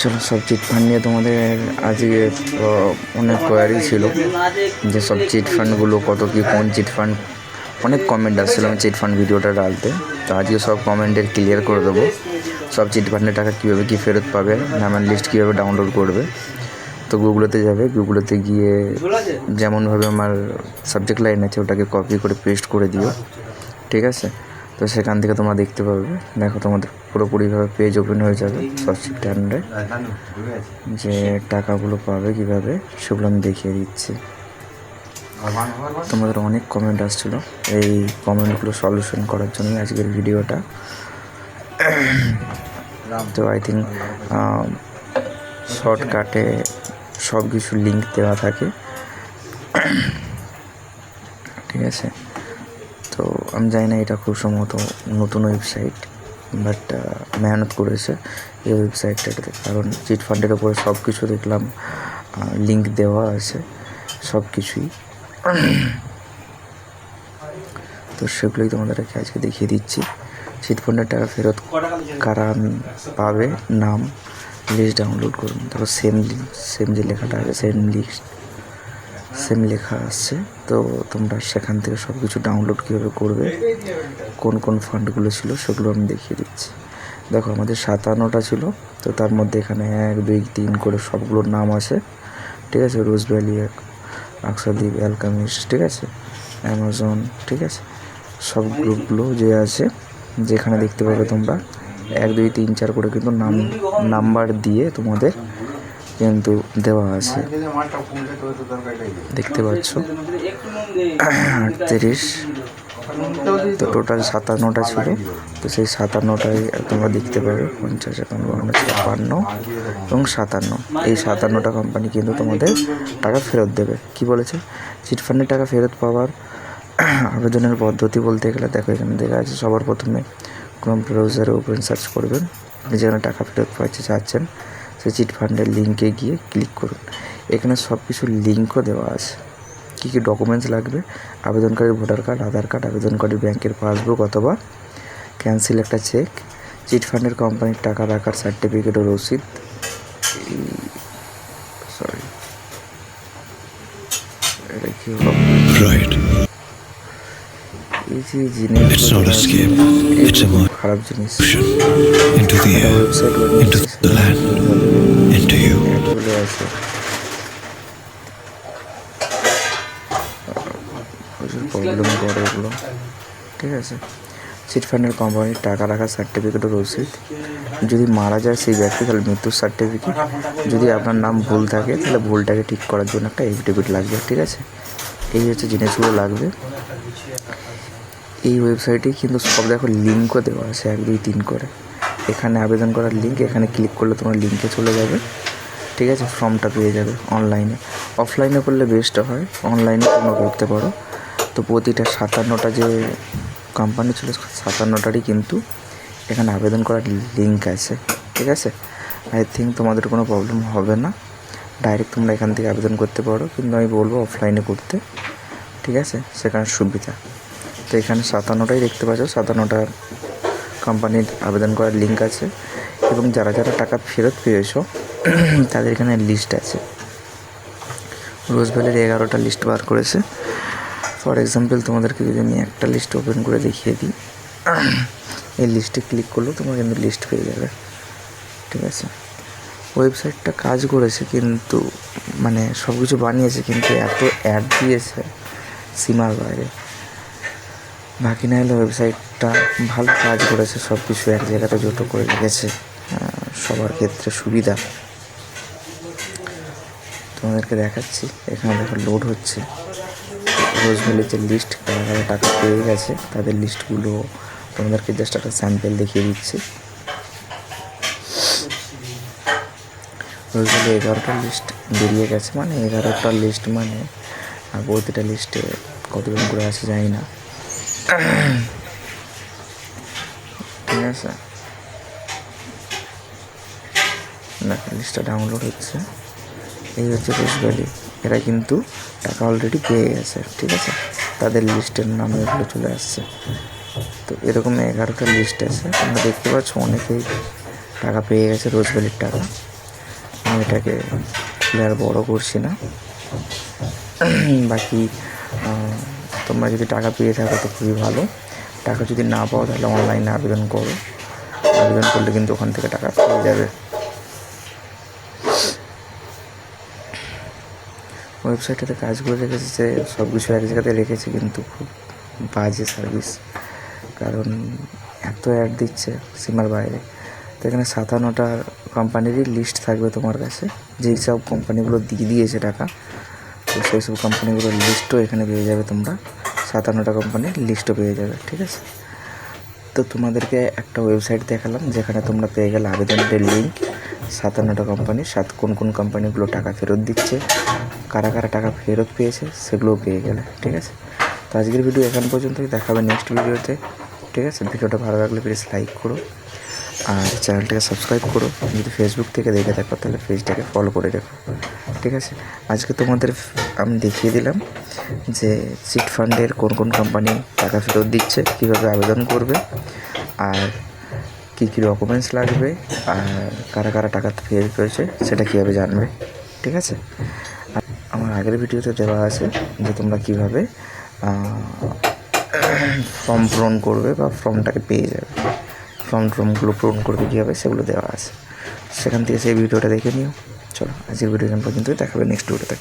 চলো, সব chit fund নিয়ে তোমাদের আজকে অনেক কোয়ারি ছিল যে সব চিট ফান্ডগুলো কত কী, কোন চিট ফান্ড। অনেক কমেন্ট আসছিল আমি চিট ফান্ড ভিডিওটা ডালতে তো আজকে সব কমেন্টের ক্লিয়ার করে দেবো। সব চিট ফান্ডের টাকা কীভাবে কী ফেরত পাবে নামের লিস্ট কীভাবে ডাউনলোড করবে। তো গুগলোতে যাবে, গুগলোতে গিয়ে যেমনভাবে আমার সাবজেক্ট লাইন আছে ওটাকে কপি করে পেস্ট করে দিও। ঠিক আছে? তো সেখান থেকে তোমরা দেখতে পাবে দেখো তোমাদের পুরোপুরিভাবে পেজ ওপেন হয়ে যাবে সবচিট টান্ডে যে টাকাগুলো পাবে কীভাবে, সেগুলো আমি দেখিয়ে দিচ্ছি। তোমাদের অনেক কমেন্ট আসছিল। এই কমেন্টগুলো সলিউশন করার জন্যই আজকের ভিডিওটা তো আই থিঙ্ক শর্টকাটে সব কিছু লিঙ্ক দেওয়া থাকে। ঠিক আছে? তো আমি জানি না এটা খুব সম্ভবত নতুন ওয়েবসাইট বাট মেহনত করেছে এই ওয়েবসাইটটাতে কারণ চিট ফান্ডের ওপরে সব কিছু দেখলাম লিঙ্ক দেওয়া আছে সব কিছুই তো সেগুলোই তোমাদেরকে আজকে দেখিয়ে দিচ্ছি। চিট ফান্ডের টাকা ফেরত কারা পাবে, নাম লিস্ট ডাউনলোড করুন। তারপর সেম সেম যে লেখাটা আছে সেম লিস্ট সেম লেখা আসছে তো তোমরা সেখান থেকে সব কিছু ডাউনলোড কীভাবে করবে, কোন কোন ফান্ডগুলো ছিল সেগুলো আমি দেখিয়ে দিচ্ছি। দেখো, আমাদের সাতান্নটা ছিল, তো তার মধ্যে এখানে এক, দুই, তিন করে সবগুলোর নাম আছে, ঠিক আছে? রোজ ভ্যালি এক আকসাদ্বীপ অ্যালকামিস ঠিক আছে? অ্যামাজন, ঠিক আছে? সব গ্রুপগুলো যে আছে, যেখানে দেখতে পাবে তোমরা, এক, দুই, তিন, চার করে কিন্তু নাম, নাম্বার দিয়ে তোমাদের কিন্তু দেওয়া আছে। দেখতে পাচ্ছ। আটত্রিশ। তো টোটাল সাতান্নটা ছিল তো সেই সাতান্নটাই তোমরা দেখতে পাবে। পঞ্চাশ একান্ন বান্ন ছাপ্পান্ন এবং সাতান্ন। এই সাতান্নটা কোম্পানি কিন্তু তোমাদের টাকা ফেরত দেবে। কি বলেছে? চিটফান্ডের টাকা ফেরত পাওয়ার আবেদনের পদ্ধতি বলতে গেলে দেখো, এখানে দেখা আছে, সবার প্রথমে ক্রোম ব্রাউজারে ওপেন সার্চ করবেন। যেখানে টাকা ফেরত পাইতে চাচ্ছেন। সেই চিট ফান্ডের লিঙ্কে গিয়ে ক্লিক করুন। এখানে সব কিছু লিঙ্কও দেওয়া আছে। কী কী ডকুমেন্টস লাগবে? আবেদনকারীর ভোটার কার্ড আধার কার্ড আবেদনকারীর ব্যাংকের পাসবুক অথবা ক্যান্সেল একটা চেক চিট ফান্ডের কোম্পানির টাকা রাখার সার্টিফিকেট ও রসিদ। সরি এটা কি হলো Right. not খারাপ জিনিস। into the air, website into the land, into you. চলে আছে। প্রচুর প্রবলেম করে এগুলো। ঠিক আছে। চিট ফান্ডের কোম্পানির টাকা রাখার সার্টিফিকেট রসিদ যদি মারা যায় সেই ব্যক্তি তাহলে মৃত্যুর সার্টিফিকেট যদি আপনার নাম ভুল থাকে তাহলে ভুলটাকে ঠিক করার জন্য একটা এফিডেভিট লাগবে ঠিক আছে? এই হচ্ছে জিনিসগুলো লাগবে। এই ওয়েবসাইটে কিন্তু সব দেখো লিঙ্কও দেওয়া আছে, এক, দুই, তিন করে। এখানে আবেদন করার লিঙ্ক এখানে ক্লিক করলে তোমার লিঙ্কে চলে যাবে। ঠিক আছে? ফর্মটা পেয়ে যাবে অনলাইনে অফলাইনে করলে বেস্ট হয়। অনলাইনে তোমরা করতে পারো। তো প্রতিটা সাতান্নটা যে কোম্পানি ছিল, সাতান্নটারই কিন্তু এখানে আবেদন করার লিঙ্ক আছে। ঠিক আছে? আই থিঙ্ক তোমাদের কোনো প্রবলেম হবে না। ডাইরেক্ট তোমরা এখান থেকে আবেদন করতে পারো। কিন্তু আমি বলব অফলাইনে করতে। ঠিক আছে? সেখানে সুবিধা। তো এখানে সাতান্নটাই দেখতে পাচ্ছ। সাতান্নটা কোম্পানির আবেদন করার লিঙ্ক আছে। এবং যারা যারা টাকা ফেরত পেয়েছ, তাদের এখানে লিস্ট আছে। রোজ ভ্যালির এগারোটা লিস্ট বার করেছে। ফর এক্সাম্পল তোমাদেরকে যদি আমি একটা লিস্ট ওপেন করে দেখিয়ে দিই, এই লিস্টে ক্লিক করলেও তোমরা কিন্তু লিস্ট পেয়ে যাবে। ঠিক আছে? ওয়েবসাইটটা কাজ করেছে কিন্তু মানে সব কিছু বানিয়েছে কিন্তু এত অ্যাড দিয়েছে, সীমার বাইরে। বাকি না হলে ওয়েবসাইটটা ভালো কাজ করেছে সব কিছু এক জায়গাতে জোটো করে রেখেছে। সবার ক্ষেত্রে সুবিধা। তোমাদেরকে দেখাচ্ছি, এখানে দেখো লোড হচ্ছে। রোজভ্যালির যে লিস্ট কারা কারা টাকা পেয়ে গেছে, তাদের লিস্টগুলো তোমাদেরকে জাস্ট একটা স্যাম্পেল দেখিয়ে দিচ্ছি। রোজভ্যালি এগারোটা লিস্ট বেরিয়ে গেছে মানে এগারোটা লিস্ট মানে প্রতিটা লিস্টে কতজন করে আছে জানি না। ঠিক আছে দেখো লিস্টটা ডাউনলোড হচ্ছে। এই হচ্ছে রোজভ্যালি এরা কিন্তু টাকা অলরেডি পেয়ে গেছে, ঠিক আছে? তাদের লিস্টের নাম এগুলো চলে আসছে। তো এরকম এগারোটা লিস্ট আছে। তোমরা দেখতে পাচ্ছ অনেকেই টাকা পেয়ে গেছে রোজভ্যালির টাকা। আমি এটাকে খুলে আর বড়ো করছি না। বাকি তোমরা যদি টাকা পেয়ে থাকো তো খুবই ভালো। টাকা যদি না পাও তাহলে অনলাইনে আবেদন করো। আবেদন করলে কিন্তু ওখান থেকে টাকা পেয়ে যাবে। ওয়েবসাইটটাতে কাজগুলো রেখেছে যে সব কিছু এক জায়গাতে রেখেছে কিন্তু খুব বাজে সার্ভিস কারণ এত অ্যাড দিচ্ছে সীমার বাইরে। তো এখানে সাতান্নটা কোম্পানিরই লিস্ট থাকবে তোমার কাছে। যেই সব কোম্পানিগুলো দিয়ে দিয়েছে টাকা তো সেই সব কোম্পানিগুলোর লিস্টও এখানে পেয়ে যাবে তোমরা। সাতান্নটা কোম্পানির লিস্টও পেয়ে যাবে, ঠিক আছে? তো তোমাদেরকে একটা ওয়েবসাইট দেখালাম, যেখানে তোমরা পেয়ে গেলে আবেদনের লিঙ্ক সাতান্নটা কোম্পানি সাত, কোন কোন কোম্পানিগুলো টাকা ফেরত দিচ্ছে, কারা কারা টাকা ফেরত পেয়েছে, সেগুলোও পেয়ে গেলে, ঠিক আছে? তো আজকের ভিডিও এখান পর্যন্তই, দেখাবে নেক্সট ভিডিওতে ঠিক আছে? ভিডিওটা ভালো লাগলে প্লিজ লাইক করো। আর চ্যানেলটাকে সাবস্ক্রাইব করো। যদি ফেসবুক থেকে দেখে থাকো, তাহলে পেজটাকে ফলো করে রেখো। ঠিক আছে? আজকে তোমাদের আমি দেখিয়ে দিলাম যে চিট ফান্ডের কোন কোন কোম্পানি টাকা ফেরত দিচ্ছে, কীভাবে আবেদন করবে, আর কী কী ডকুমেন্টস লাগবে, আর কারা কারা টাকা ফেরত পেয়েছে, সেটা কীভাবে জানবে। ঠিক আছে? আমার আগের ভিডিওতে দেওয়া আছে যে তোমরা কীভাবে ফর্ম পূরণ করবে বা ফর্মটাকে পেয়ে যাবে। ফর্ম টর্মগুলো পূরণ করবে কীভাবে সেগুলো দেওয়া আছে। সেখান থেকে সেই ভিডিওটা দেখে নিও। চলো, আজকের ভিডিও এখান পর্যন্তই। দেখাবে নেক্সট ভিডিওতে